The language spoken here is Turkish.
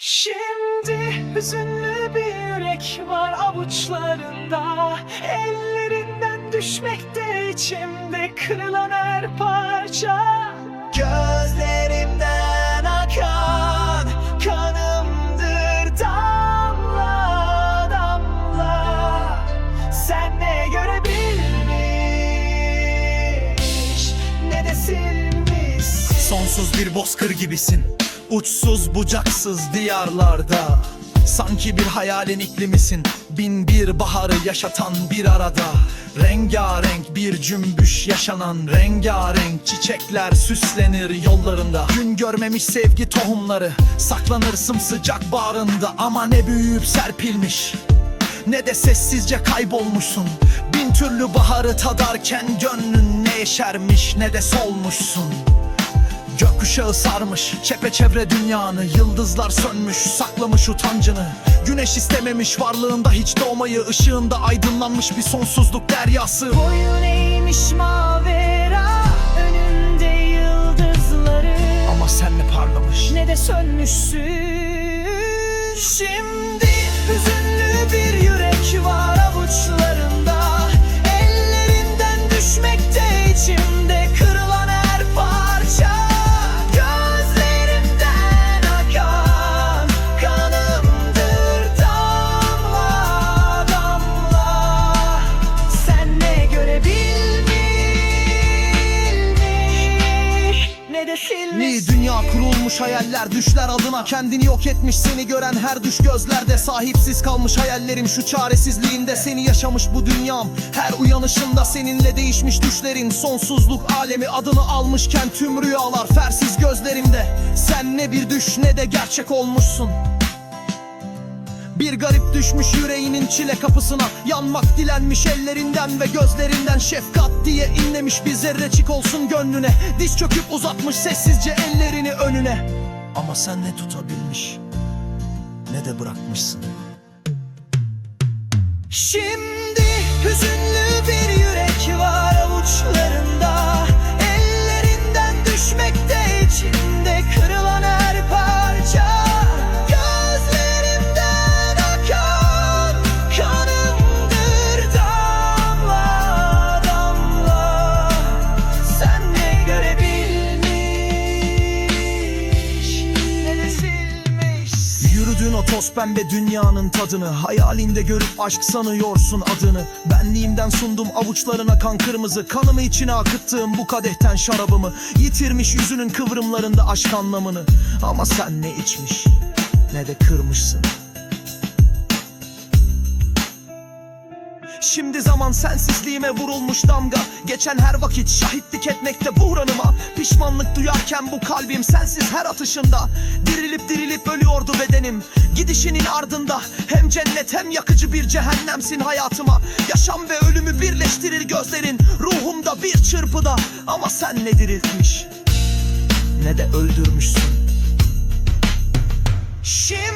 Şimdi hüzünlü bir yürek var avuçlarında. Ellerinden düşmekte içimde kırılan her parça. Gözlerimden akan kanımdır damla damla. Sen ne görebilmiş ne de silmiş Sonsuz bir bozkır gibisin Uçsuz bucaksız diyarlarda. Sanki bir hayalin iklimisin. Bin bir baharı yaşatan bir arada. Rengarenk bir cümbüş yaşanan Rengarenk çiçekler süslenir yollarında. Gün görmemiş sevgi tohumları Saklanır sımsıcak bağrında. Ama ne büyüyüp serpilmiş ne de sessizce kaybolmuşsun. Bin türlü baharı tadarken gönlün ne yeşermiş ne de solmuşsun Gökkuşağı sarmış çepeçevre dünyanı. Yıldızlar sönmüş saklamış utancını. Güneş istememiş varlığında hiç doğmayı. Işığında aydınlanmış bir sonsuzluk deryası. Boyun eğmiş mavera Önünde yıldızları. Ama senle parlamış. Ne de sönmüşsün silmiş dünya kurulmuş hayaller düşler adına. Kendini yok etmiş seni gören her düş gözlerde. Sahipsiz kalmış hayallerim şu çaresizliğinde Seni yaşamış bu dünyam. Her uyanışında Seninle değişmiş düşlerin. Sonsuzluk alemi Adını almışken tüm rüyalar fersiz gözlerimde. Sen ne bir düş ne de gerçek olmuşsun bir garip düşmüş yüreğinin çile kapısına. Yanmak dilenmiş ellerinden ve gözlerinden Şefkat diye inlemiş bir zerrecik olsun gönlüne. Diz çöküp uzatmış sessizce ellerini önüne. Ama sen ne tutabilmiş ne de bırakmışsın. Şimdi hüzünlü bir toz pembe dünyanın tadını Hayalinde görüp aşk sanıyorsun adını. Benliğimden sundum avuçlarına kan kırmızı Kanımı içine akıttığım bu kadehten şarabımı. Yitirmiş yüzünün kıvrımlarında aşk anlamını. Ama sen ne içmiş ne de kırmışsın Şimdi zaman sensizliğime vurulmuş damga. Geçen her vakit şahitlik etmekte buhranıma Pişmanlık duyarken bu kalbim sensiz her atışında. Dirilip dirilip ölüyordu bedenim. Gidişinin ardında hem cennet hem yakıcı bir cehennemsin hayatıma. Yaşam ve ölümü birleştirir gözlerin Ruhumda bir çırpıda. Ama sen ne diriltmiş ne de öldürmüşsün. Şimdi